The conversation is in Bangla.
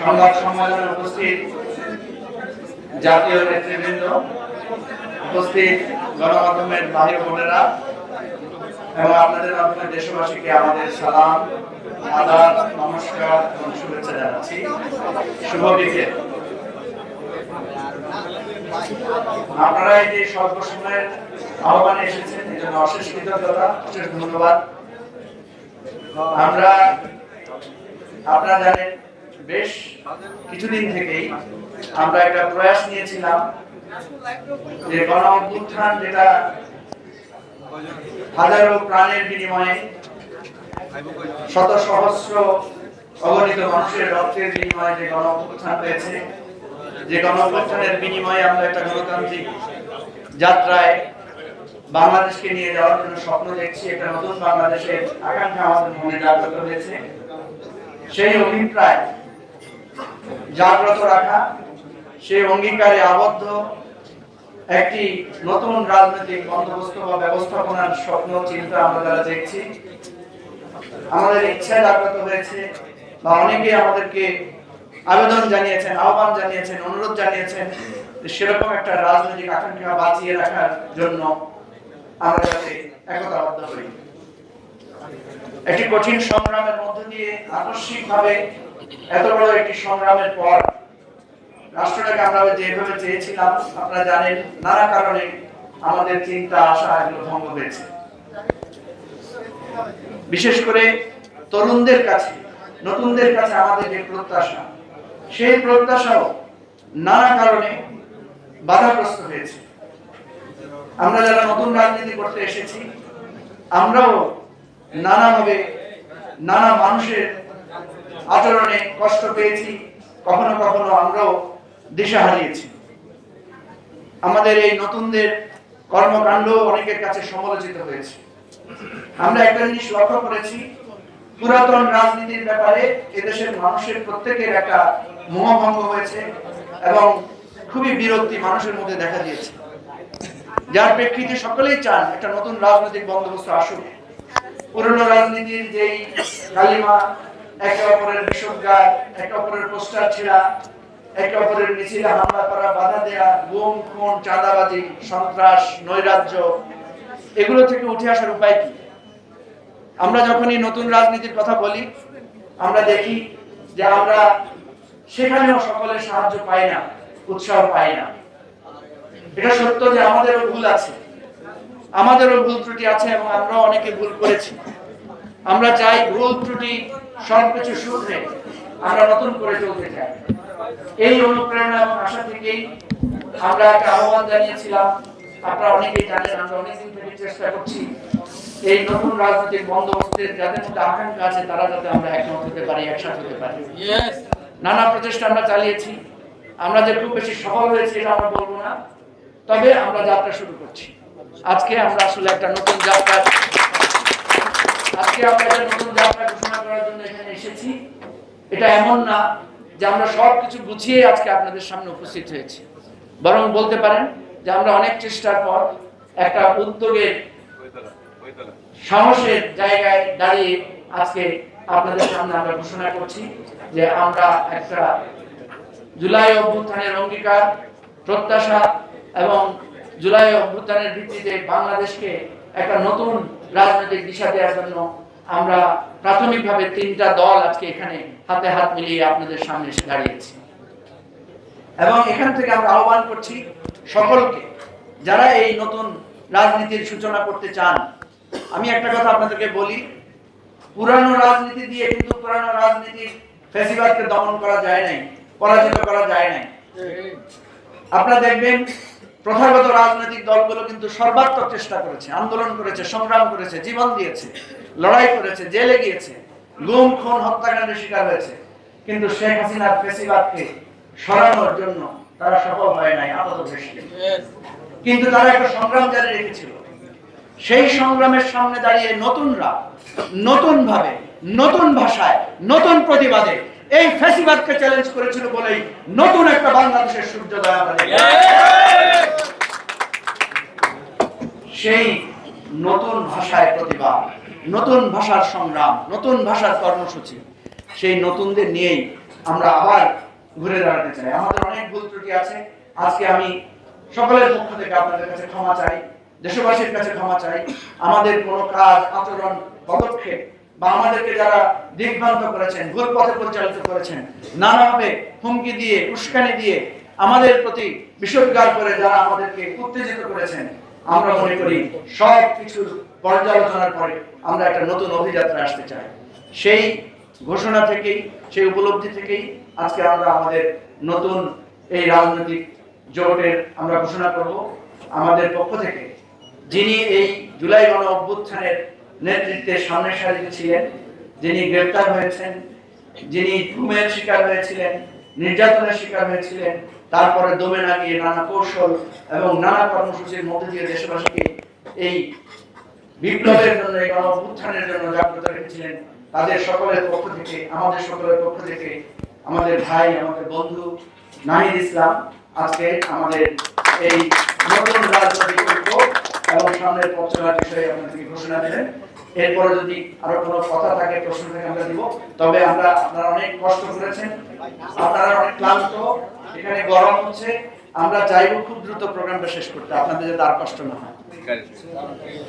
সংবাদ সম্মেলনে উপস্থিত জাতীয় নেতৃবৃন্দ, উপস্থিত গণমাধ্যমের ভাই বোনেরা এবং আপনাদের মাধ্যমে দেশবাসীকে আমাদের সালাম, আদাব, নমস্কার এবং শুভেচ্ছা জানাচ্ছি। শুভ বিকেল। আপনারা এই যে স্বল্প সময়ের আহ্বানে এসেছেন, এই জন্য অশেষ কৃতজ্ঞতা, অশেষ ধন্যবাদ। আমরা, আপনারা জানেন বেশ কিছুদিন থেকেই আমরা একটা প্রয়াস নিয়েছিলাম যে গণ অভ্যুত্থান যেটা হাজারো প্রাণের বিনিময়ে শত সহস্র অগণিত মানুষের রক্তের বিনিময়ে যে গণ অভ্যুত্থান হয়েছে, যে গণ অভ্যুত্থানের বিনিময়ে আমরা একটা গণতান্ত্রিক যাত্রায় বাংলাদেশকে নিয়ে যাওয়ার জন্য স্বপ্ন দেখছি, একটা নতুন বাংলাদেশের আকাঙ্ক্ষা আমাদের মনে জাগ্রত হয়েছে। সেই অভিপ্রায় জাগ্রত রাখা সেই অঙ্গীকারে আবদ্ধ, একটি নতুন রাজনৈতিক বন্দোবস্ত বা ব্যবস্থাপনার স্বপ্ন, চিন্তা আমরা যারা দেখছি। আমাদের ইচ্ছা জাগ্রত হয়েছে বা অনেকে আমাদেরকে আবেদন জানিয়েছেন, আহ্বান জানিয়েছেন, অনুরোধ জানিয়েছেন সেরকম একটা রাজনৈতিক আকাঙ্ক্ষা বাঁচিয়ে রাখার জন্য আমরা যাতে একতাবদ্ধ হই। একটি কঠিন সংগ্রামের মধ্য দিয়ে আকস্মিকভাবে এত বড় একটি সংগ্রামের পর রাষ্ট্রটাকে আমরা যেভাবে চেয়েছিলাম, আপনারা জানেন, নানা কারণে আমাদের চিন্তা, আশা এগুলো ভঙ্গ হয়েছে। বিশেষ করে তরুণদের কাছে, নতুনদের কাছে আমাদের যে প্রত্যাশা, সেই প্রত্যাশাও নানা কারণে বাধাগ্রস্ত হয়েছে। আমরা যারা নতুন রাজনীতি করতে এসেছি, আমরাও নানাভাবে নানা মানুষের আচরণে কষ্ট পেয়েছি, কখনো কখনো আমরাও দিশা হারিয়েছি। আমাদের এই নতুনদের কর্মকাণ্ড অনেকের কাছে সমালোচিত হয়েছে। আমরা একটা জিনিস লক্ষ্য করেছি, পুরাতন রাজনীতির ব্যাপারে এদেশের মানুষের প্রত্যেকের একটা মোহভঙ্গ হয়েছে এবং খুবই বিরক্তি মানুষের মধ্যে দেখা দিয়েছে। যার প্রেক্ষিতে সকলেই চান একটা নতুন রাজনৈতিক বন্দোবস্ত আসুক। পুরনো রাজনীতির যেই কালিমা একে অপরের একে অপরের পোস্টার ছেঁড়া, একে অপরের মিছিলে হামলা করা, বাধা দেয়া, গুম, খুন, চাঁদাবাজি, সন্ত্রাস, নৈরাজ্য, এগুলো থেকে উঠে আসার উপায় কি? আমরা যখনই নতুন রাজনীতির কথা বলি, আমরা দেখি যে আমরা সেখানেও সকলের সাহায্য পাই না, উৎসাহ পাই না। এটা সত্য যে আমাদেরও ভুল আছে। আমাদেরও ভুল ত্রুটি আছে এবং আমরাও অনেকে ভুল করেছি। আমরা চাই ভুল ত্রুটি সবকিছু শুধরে আমরা নতুন করে চলতে চাই। এই অনুপ্রেরণা এবং আশা থেকেই আমরা একটা আহ্বান জানিয়েছিলাম। আপনারা অনেকেই জানেন আমরা অনেকদিন থেকে চেষ্টা করছি এই নতুন রাজনৈতিক বন্দোবস্তের যাদের মধ্যে আকাঙ্ক্ষা আছে তারা যাতে আমরা একমত হতে পারি একসাথে হতে পারি। নানা প্রচেষ্টা আমরা চালিয়েছি। আমরা যে খুব বেশি সফল হয়েছি এটা আমরা বলব না। তবে আমরা যাত্রা শুরু করছি। আজকে আমরা আসলে একটা নতুন যাত্রা আজকে আমরা একটা নতুন যাত্রা ঘোষণা করার জন্য এখানে এসেছি। এটা এমন না যে আমরা সব কিছু গুছিয়ে আজকে আপনাদের সামনে উপস্থিত হয়েছি। বরং বলতে পারেন যে আমরা অনেক চেষ্টার পর একটা উদ্যোগের সাহসের জায়গায় দাঁড়িয়ে আজকে আপনাদের সামনে আমরা ঘোষণা করছি যে আমরা একটা জুলাই অভ্যুত্থানের অঙ্গীকার, প্রত্যাশা এবং জুলাই অভ্যুত্থানের ভিত্তিতে বাংলাদেশকে একটা নতুন রাজনৈতিক দিশা দেওয়ার জন্য আমরা প্রাথমিকভাবে তিনটা দল আজকে এখানে হাতে হাত মিলিয়ে আপনাদের সামনে এসে দাঁড়িয়েছি। এবং এখান থেকে আমরা আহ্বান করছি সকলকে, যারা এই নতুন রাজনীতির সূচনা করতে চান। আমি একটা কথা আপনাদেরকে বলি, পুরানো রাজনীতি দিয়ে কিন্তু পুরানো রাজনীতির ফেসিবাদকে দমন করা যায় নাই, পরাজিত করা যায় নাই। আপনারা দেখবেন প্রথাগত রাজনৈতিক দলগুলো কিন্তু সর্বাত্মক চেষ্টা করেছে, আন্দোলন করেছে, সংগ্রাম করেছে, জীবন দিয়েছে, লড়াই করেছে, জেলে গিয়েছে, গুম, খুন, হত্যাকাণ্ডের শিকার হয়েছে। কিন্তু শেখ হাসিনার ফেসিবাদকে সরানোর জন্য তারা সফল হয় নাই আপাতত দৃষ্টি কিন্তু তারা একটা সংগ্রাম জারি রেখেছিল। সেই সংগ্রামের সামনে দাঁড়িয়ে নতুনরা নতুন ভাবে নতুন ভাষায়, নতুন প্রতিবাদে এই ফ্যাসিবাদকে চ্যালেঞ্জ করেছিল বলেই নতুন একটা বাংলাদেশের সূর্যোদয় আমরা দেখি। সেই নতুন ভাষায় প্রতিবাদ, নতুন ভাষার সংগ্রাম, নতুন ভাষার কর্মসূচি, সেই নতুনদের নিয়েই আমরা আবার ঘুরে দাঁড়াতে চাই। আমাদের অনেক ভুল ত্রুটি আছে। আজকে আমি সকলের পক্ষ থেকে আপনাদের কাছে ক্ষমা চাই, দেশবাসীর কাছে ক্ষমা চাই। আমাদের কোনো কাজ, আচরণ, পদক্ষেপ বা আমাদেরকে যারা দিগ্ভ্রান্ত করেছেন ভুল পথে পরিচালিত করেছেন, নানাভাবে হুমকি দিয়ে, উস্কানি দিয়ে আমাদের প্রতি বিষোদ্গার করে যারা আমাদেরকে উত্তেজিত করেছেন আমরা মনে করি সব কিছুর পর্যালোচনার পরে আমরা একটা নতুন অভিযাত্রা আসতে চাই। সেই ঘোষণা থেকেই, সেই উপলব্ধি থেকেই আজকে আমরা আমাদের নতুন এই রাজনৈতিক জোটের আমরা ঘোষণা করব। আমাদের পক্ষ থেকে যিনি এই জুলাই গণ অভ্যুত্থানের নেতৃত্বে সামনের সারিতে ছিলেন, যিনি গ্রেপ্তার হয়েছেন, যিনি ঘুমের শিকার হয়েছিলেন নির্যাতনের শিকার হয়েছিলেন। তারপরে দমে না গিয়ে নানা কৌশল এবং নানা কর্মসূচির মধ্যে দিয়ে দেশবাসীকে এই বিপ্লবের জন্য, এই অভ্যুত্থানের জন্য জাগ্রত রেখেছিলেন। তাদের সকলের পক্ষ থেকে, আমাদের সকলের পক্ষ থেকে, আমাদের ভাই, আমাদের বন্ধু নাহিদ ইসলাম, আজকে আমাদের এই নতুন রাজনৈতিক এবং সামনের পথ চলার বিষয়ে আপনাদেরকে ঘোষণা দিলেন। এরপরে যদি আরও কোনো কথা থাকে, প্রশ্ন থাকে, আমরা দিব। তবে আমরা, আপনারা অনেক কষ্ট করেছেন। আপনারা অনেক ক্লান্ত। এখানে গরম হচ্ছে। আমরা চাইব খুব দ্রুত প্রোগ্রামটা শেষ করতে। আপনাদের যাতে আর কষ্ট না হয়।